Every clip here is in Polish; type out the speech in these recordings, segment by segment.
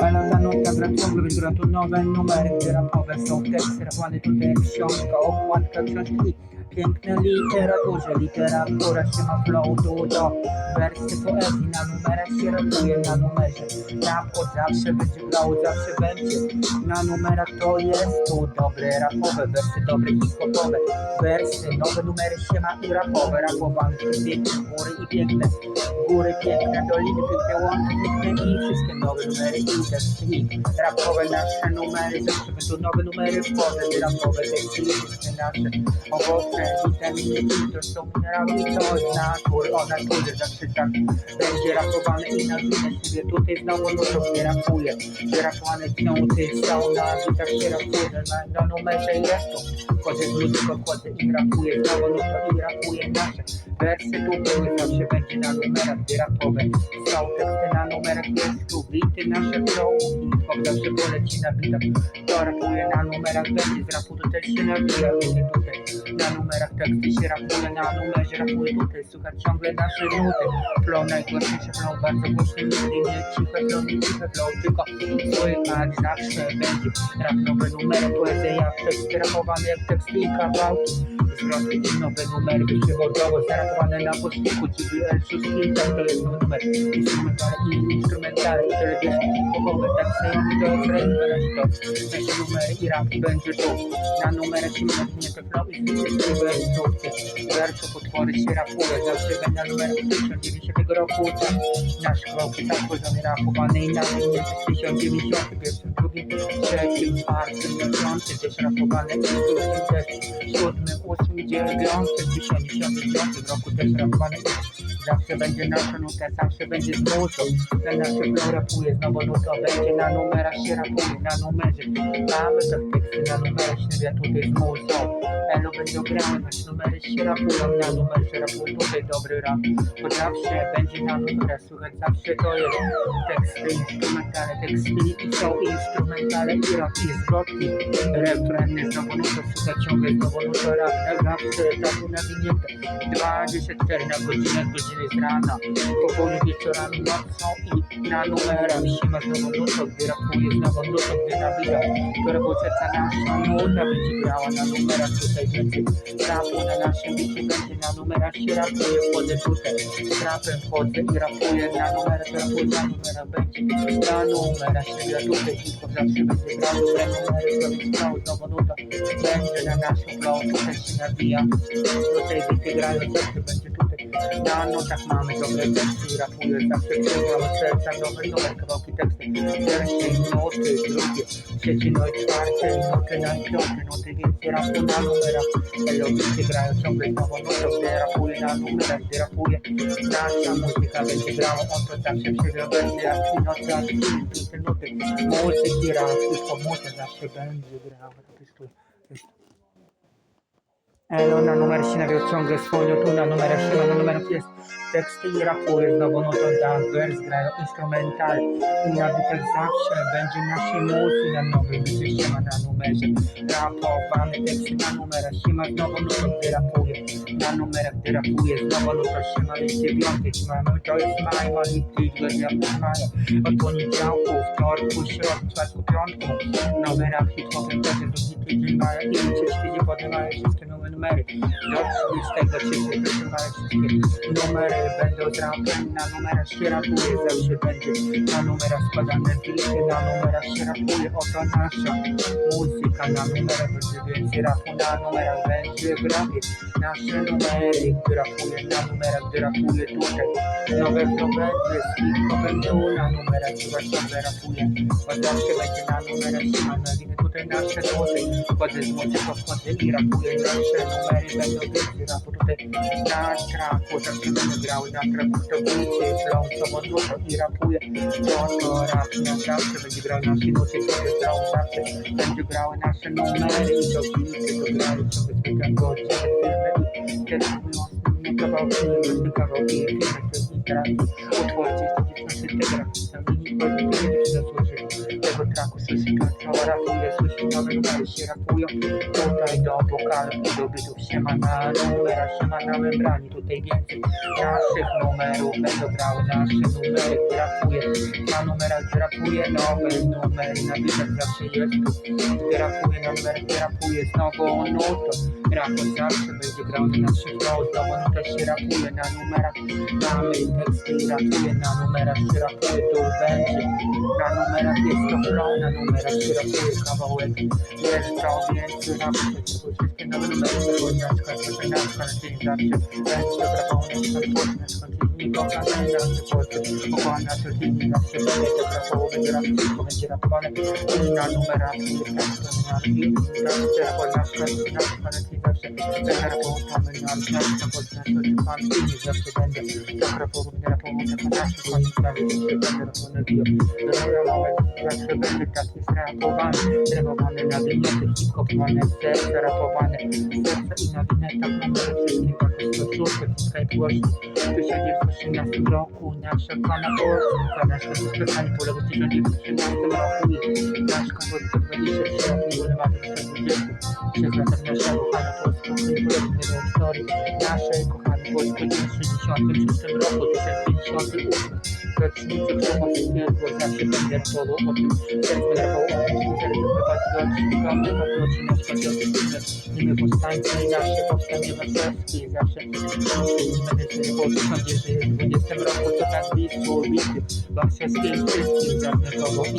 Ale ta nota gra ciągle, więc gra tu nowe numery, gdzie rapowe są teksty, rapowane tutaj jak książka, okładka książki. Piękne literaturze, literatura się ma flow dużo Wersy poezji. Na numerach się rapuje na numerze Rap od zawsze będzie grał, zawsze będzie. Na numerach to jest tu dobre rapowe Wersy dobre hip-hopowe Wersy, nowe numery się ma i rapowe Rapowane przez piękne góry i piękne Góry piękne, doliny piękne, łąki piękne I wszystkie nowe numery i teksty Rapowe nasze numery, zawsze będą nowe numery Wchodzę, rapowe teksty i wszystkie nasze owoce, witaminy I to są minerały to z natury, o naturze zawsze tak będzie rapowane i na gminę sobie tutaj znowu no to nie rapuje, że rapowane książki są na bitach się rapuje, na, na numerze i resztą wchodzę z muzyką, wchodzę i rapuję znowu no to i rapuję nasze wersy tu były, zawsze będzie na numerach gdy rapowe są teksty na numerach, jest tu bity nasze flow i hop zawsze poleci na bitach to rapuje na numerach, będzie z rapu to też się nabija, na numerach teksty się rapuje, na numerze rapuje tutaj, słuchać ciągle nasze nuty. Flow najgłośniejsze flow, bardzo głośny, nigdy nie ciche flow, nie ciche flow, tylko słychać zawsze będzie rap nowe numery, poezja, teksty rapowane jak teksty i kawałki. I nowe numery, wyśpiewodowo zarapowane na głośniku, GBL, szóstki, tak to jest numer. Instrumentale i instrumentale i telewizje hip-hopowe, tak sobie to rejestr, to nasze numery i rap będzie tu. Na numerach nawinięte flow i zwycięstwo instrukcje. Werczu potwory się rapuje, zawsze będę na numerach 1990 roku. Nasz chłopcy tak poziomie rapowany i nawinięty w 1091, drugim, trzecim, czwartym, piątym też rapowany i drugim też, siódmym, ósmym, dziewiątym, tysiąc roku też rapowany Zawsze będzie nasza nuta, zawsze będzie z nutą. Ten nasz flow rapuje, znowu nuta będzie na numerach się rapuje, na numerze. Mamy te teksty na numerach śniewia tutaj z muzą. Elo będą grały, nasz numery się rapują, na numerze rapuje tutaj dobry rap. Bo zawsze będzie na numerach, słuchać zawsze to jest teksty instrumentale, teksty są instrumentale i rap i zwrotki. Refreny, znowu nuta, słuchać ciągle znowu nuta rap, zawsze tabu nawinięte. 24 na godzinę, godziny z rana, po południu wieczorami nocą i na numerach się ma znowu nutą, gdy rapuje znowu nutą, gdy nabija, którego serca nasza nuta będzie grała na numerach tutaj więcej rapu na naszym bicie będzie na numerach się rapuje, wchodzę tutaj z rapem wchodzę i rapuję na numerach, rapuję na numerach będzie. Na numerach się gra tutaj, tylko zawsze będzie grał dobre numery, zrobić grał znowu nuta, będzie na naszym flow, tutaj się nabija, tutaj bity grają, zawsze będzie tutaj na notach mamy dobre teksty rapuję, zawsze przyjmamy serca, nowe numer, kawałki teksty, pierwszej noty, drugie, trzecie, no i czwarte, noty na piąte, noty więcej rapu na numerach, melodisty grają ciągle znowu notą, gdy rapuję na numerach, gdy rapuję, nasza muzyka będzie grała, on to zawsze przegra, będzie jak i nocy, a i te noty, muzyki raz, tylko muzyka zawsze będzie grała, to jest tu, Elo na numer się nawiązał ciągle swoją, tu na numerach się ma, na numerach jest teksty i rapuje, znowu no to da, wers grają instrumental. I na bitach zawsze będzie naszej muzy na nowym bicie się ma na numerze rapowane teksty na numerach się ma, znowu no to gdy na numerach gdy rapuje, znowu no to się ma jest dziewiąty, mamy to jest maj, mality, godzina maja od poniedziałku, wtorku, środku, czwartku, piątku. Nowy rap hip-hopem, to jest do tydzień maja i przez tydzień potem mają wszystkie numery. Do 33 wysyłają wszystkie numery będą rapem, na numerach się rapuje, zawsze będzie na numerach składane bity, na numerach się rapuje, oto nasza muzyka, na numerach będzie więcej rapu, na numerach będzie w rapie, nasze numery, gdy rapuje, na numerach, gdy rapuje tutaj, nowe z hip-hopem tu, na numerach, chyba ciągle rapuje, bo zawsze będzie na numerach się ma nowiny, tutaj nasze nuty, wchodzę z muzyką, wchodzę i rapuję, nasze numery będą rapu, tutaj na traku, zawsze będą grały na traku, to bicie, flow, co modluto i rapuje, to to rap, na zawsze będzie grał nasze nuty, to jest grał zawsze, będzie grały nasze numery i to bicie, to grały ciągle zbyt godziny, filmy i też mówią, kawałki, właśnie kawałki, filmy, to jest interakcji, utworcie, jesteście w naszych integracji, tam nie nikogo nie zasłuży tego traku, rapuje, słyszy nowe numery się rapują Tutaj do wokalu i do bytów się ma na numerach, się ma na membranie Tutaj więcej naszych numerów będą grały nasze numery. Rapuję na numerach, rapuję nowe numery. Na bitach zawsze jest tu. Rapuję na numerach, rapuję z nową nutą Raport zawsze będzie grał na naszych nut Znowu nuta się rapuje na numerach Mamy teksty i rapuje na numerach się rapuje tu będzie Na numerach jest to flow, na numerach się rapuje kawałek Jest to, więc napiszę wszystkie nowe numery Zagodniaczka, zagodniaczka, na dzień zawsze Będzie grabony, skończony, skończyć nie kocha, nie zawsze płacę Pokochana, codziennie zawsze będzie to grabało, będzie rap, wszystko będzie rapowane I na winiety, hip-hopowany, serce rapowane Serce i na winetach mamy wszystkim tak stosunek, ciskaj głośno W 1913 roku nasza pana Polska Nasze spotkanie poległo w 1913 roku i nasz kompozytor 23 lat nie wolę mamy 20 Przez latach nasza kochana Polska Poległo historii naszej kochanej Polski w 1966 roku 1958 rocznicy Krzyżowskiego zawsze będę rapował o tym Serce rapował o tym, wypadło od patrioci nasz patriotyczny Imię powstańcy i nasze powstanie warszawskie Zawsze medycyny że jest w 20 roku co tak blisko bity Warszawskiej wszystkich zabrnikowo i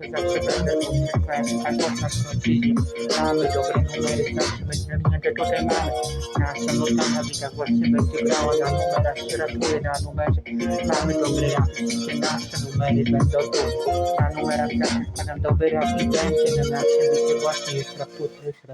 serca zawsze będę Tak od nas rodzinie Mamy dobre numery, zawsze będziemy minęte tutaj mamy Nasza nuta na widach właśnie będzie grała Na numerach się rapuje, na numerze Mamy dobre rapy, nasze numery będą tu Na numerach zawsze składam dobry rap i będzie Na naszym życie właśnie jest rap, tu jest